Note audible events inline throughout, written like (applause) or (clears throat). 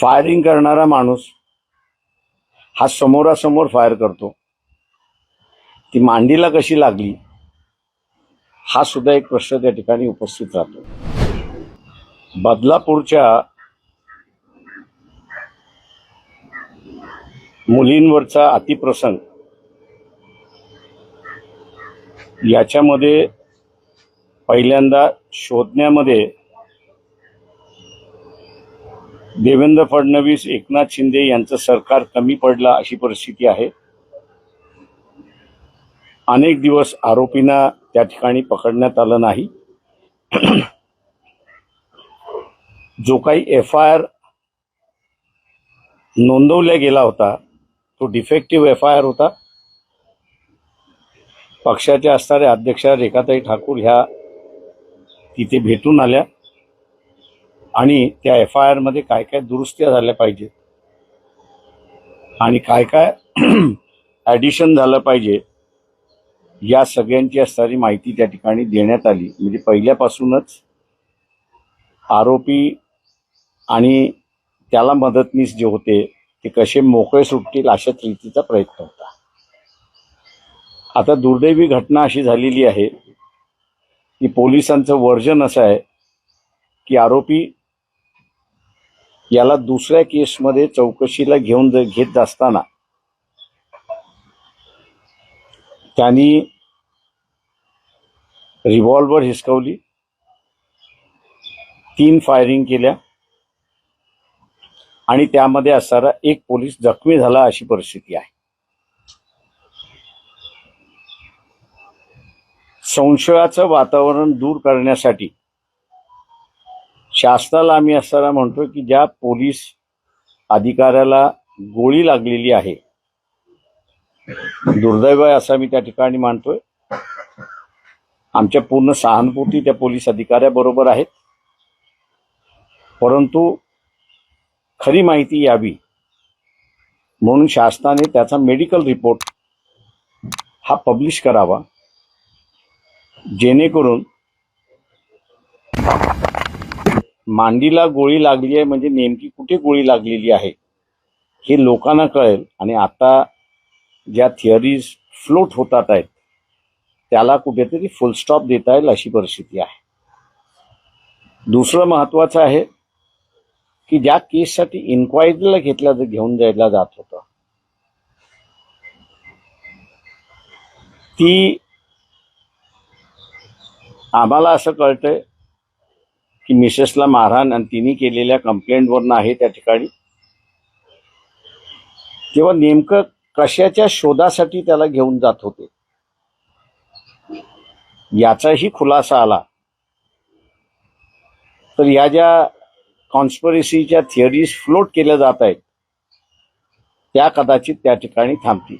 Firing करणारा माणूस हा समोरासमोर फायर करतो. ती मांडीला कशी लागली हा सुद्धा एक प्रश्न त्या ठिकाणी उपस्थित राहतो. बदलापूरच्या मुलींवरचा अतिप्रसंग याच्यामध्ये पहिल्यांदा शोधण्यामध्ये देवेंद्र फडणवीस एकनाथ शिंदे यांचं सरकार कमी पडलं अशी परिस्थिती आहे. अनेक दिवस आरोपींना त्या ठिकाणी पकडण्यात आलं नाही. जो काही एफ आय आर नोंदवला गेला होता तो डिफेक्टिव्ह एफ आय आर होता. पक्षाच्या असणाऱ्या अध्यक्षा रेखाताई ठाकूर ह्या तिथे भेटून आल्या. आणि त्या एफ आय आरमध्ये काय काय दुरुस्त्या झाल्या पाहिजेत. आणि काय काय (clears throat) ॲडिशन झालं पाहिजे या सगळ्यांची असणारी माहिती त्या ठिकाणी देण्यात आली. म्हणजे पहिल्यापासूनच आरोपी आणि त्याला मदतनीस जे होते ते कसे मोकळे सुटतील अशाच रीतीचा प्रयत्न होता. आता दुर्दैवी घटना अशी झालेली आहे की पोलिसांचं वर्जन असं आहे की आरोपी याला दुसऱ्या केसमध्ये चौकशीला घेऊन घेत असताना त्यांनी रिव्हॉल्वर हिसकवली. तीन फायरिंग केल्या. आणि त्यामध्ये असणारा एक पोलीस जखमी झाला अशी परिस्थिती आहे. संशयाचं वातावरण दूर करण्यासाठी शासनाला आम्ही असताना म्हणतो की ज्या पोलीस अधिकाऱ्याला गोळी लागलेली आहे दुर्दैव आहे असं मी त्या ठिकाणी मानतोय. आमच्या पूर्ण सहानुभूती त्या पोलीस अधिकाऱ्याबरोबर आहेत. परंतु खरी माहिती यावी म्हणून शासनाने त्याचा मेडिकल रिपोर्ट हा पब्लिश करावा जेणेकरून मांडीला गोळी लागली आहे म्हणजे नेमकी कुठे गोळी लागलेली आहे हे लोकांना कळेल. आणि आता ज्या थिअरीज फ्लोट होतात आहेत त्याला कुठेतरी फुल स्टॉप देता येईल अशी परिस्थिती आहे. दुसरं महत्वाचं आहे की ज्या केससाठी इन्क्वायरीला घेतल्या घेऊन जायला जात होतं ती आम्हाला असं कळतंय की मिसेसला मारहाण आणि तिने केलेल्या कंप्लेंटवरनं आहे त्या ठिकाणी. तेव्हा नेमकं कशाच्या शोधासाठी त्याला घेऊन जात होते? याचाही खुलासा आला. तर या ज्या कॉन्स्परसीच्या थिअरीज फ्लोट केल्या जात आहेत त्या कदाचित त्या ठिकाणी थांबतील.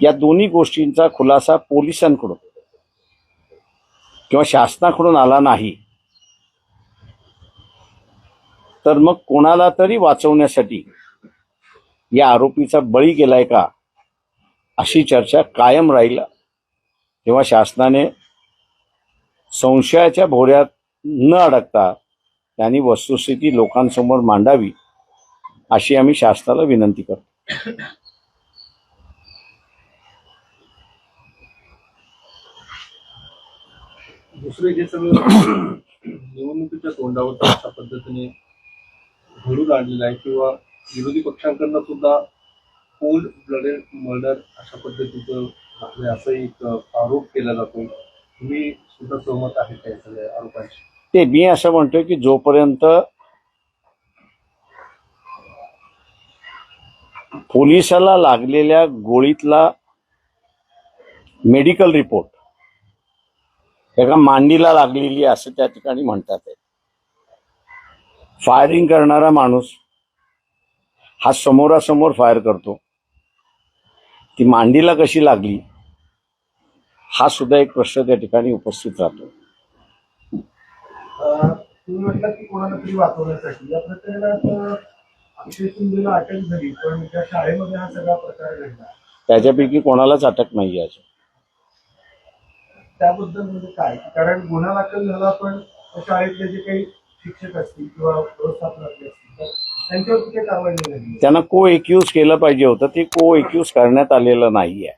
या दोन्ही गोष्टींचा खुलासा पोलिसांकडून किंवा शासनाकडून आला नाही. तर मग कोणाला तरी वाचवण्यासाठी या आरोपीचा बळी गेलाय का? अशी चर्चा कायम राहील. तेव्हा शासनाने संशयाच्या भोऱ्यात न अडकता त्यांनी वस्तुस्थिती लोकांसमोर मांडावी अशी आम्ही शासनाला विनंती करतो. दुसरे जे सगळं निवडणुकीच्या तोंडावर अशा पद्धतीने घडून आणलेलं आहे किंवा विरोधी पक्षांकडनं सुद्धा कोल्ड ब्लडेड मर्डर अशा पद्धतीचं असं एक आरोप केला जातो तुम्ही सुद्धा सहमत आहे त्या सगळ्या आरोपांशी ते मी असं म्हणतोय की जोपर्यंत पोलिसाला लागलेल्या गोळीतला मेडिकल रिपोर्ट एका मांडीला लागलेली असं त्या ठिकाणी म्हणतात आहे. फायरिंग करणारा माणूस हा समोरासमोर फायर करतो. ती मांडीला कशी लागली हा सुद्धा एक प्रश्न त्या ठिकाणी उपस्थित राहतो. त्याच्यापैकी कोणालाच अटक नाही आहे त्याबद्दल म्हणजे काय? कारण गुन्हा दाखल झाला पण शाळेतले जे काही शिक्षक असतील किंवा व्यवस्थापनातले असतील तर त्यांच्यावरती कारवाई नाही झाली. त्यांना को एक्यूज केलं पाहिजे होतं. ते को एक्यूज करण्यात आलेलं नाहीये.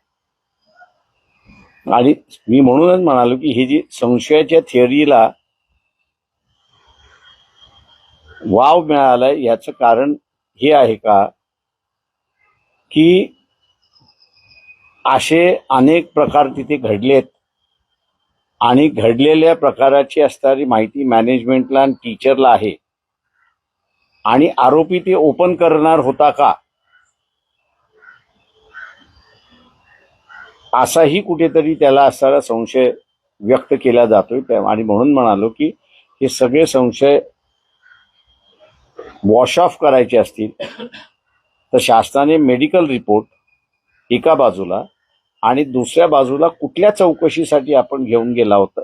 आणि मी म्हणूनच म्हणालो की ही जी संशयाच्या थिअरीला वाव मिळालाय याचं कारण हे आहे का? की असे अनेक प्रकार तिथे घडलेत. आणि घडलेल्या प्रकाराची असणारी माहिती मॅनेजमेंटला आणि टीचरला आहे. आणि आरोपी ते ओपन करणार होता का? असाही कुठेतरी त्याला असणारा संशय व्यक्त केला जातोय. आणि म्हणून म्हणालो की हे सगळे संशय वॉश ऑफ करायचे असतील तर शासनाने मेडिकल रिपोर्ट एका बाजूला आणि दुसऱ्या बाजूला कुठल्या चौकशीसाठी आपण घेऊन गेला होता?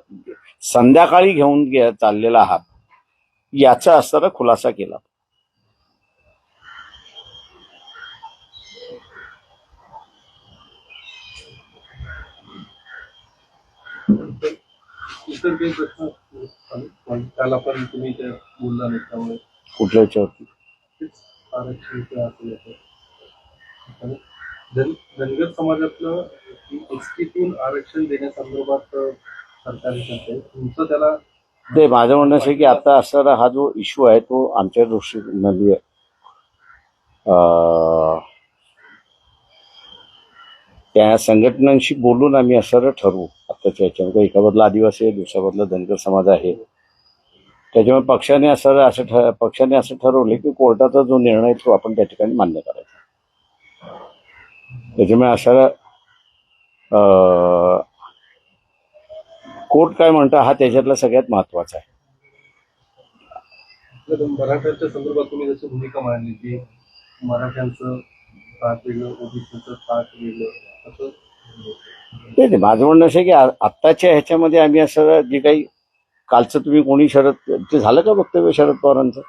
संध्याकाळी घेऊन गे चाललेला आहात. याचा असणारा खुलासा केला. कुठल्या याच्यावरती? धन धनगर समाजातलं एसटीतून आरक्षण देण्यासंदर्भात सरकारने सांगते तुमचं त्याला ते माझं म्हणणं असं की आता असणारा हा जो इश्यू आहे तो आमच्या दृष्टीने अं, त्या संघटनांशी बोलून आम्ही असं ठरवू. आत्ताच्या याच्यामध्ये एका बदला आदिवासी आहे दुसऱ्या बदला धनगर समाज आहे. त्याच्यामुळे पक्षाने असं असं ठ पक्षाने असं ठरवले की कोर्टाचा जो निर्णय तो आपण त्या ठिकाणी मान्य करायचा. त्याच्यामुळे असं अं, कोर्ट काय म्हणतं हा त्याच्यातला सगळ्यात महत्त्वाचा आहे. मराठ्यांच्या संदर्भात तुम्ही जशी भूमिका मांडली की मराठ्यांचं वेगळं ओबीसीचं वेगळं असं? नाही माझं म्हणणं असं की आत्ताच्या ह्याच्यामध्ये आम्ही असं जे काही कालचं तुम्ही कोणी शरद ते झालं का वक्तव्य शरद पवारांचं?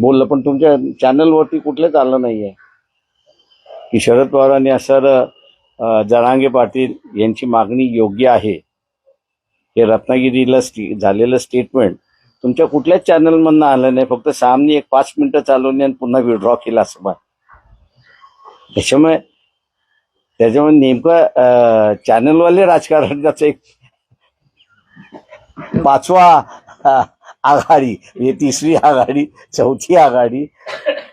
बोललं पण तुमच्या चॅनलवरती कुठलेच आलं नाहीये. की शरद पवारांनी असं जरांगे पाटील यांची मागणी योग्य आहे. हे रत्नागिरीला स्टी झालेलं स्टेटमेंट तुमच्या कुठल्याच चॅनलमधनं आलं नाही. फक्त सामने एक पाच मिनटं चालवली आणि पुन्हा विड्रॉ केला असं बा. त्याच्यामुळे त्याच्यामुळे नेमकं चॅनलवाले राजकारणाचं एक पाचवा आघाडी म्हणजे तिसरी आघाडी चौथी आघाडी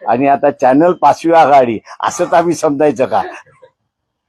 आणि आता चॅनल पाचवी आघाडी. असंच आम्ही समजायचं का?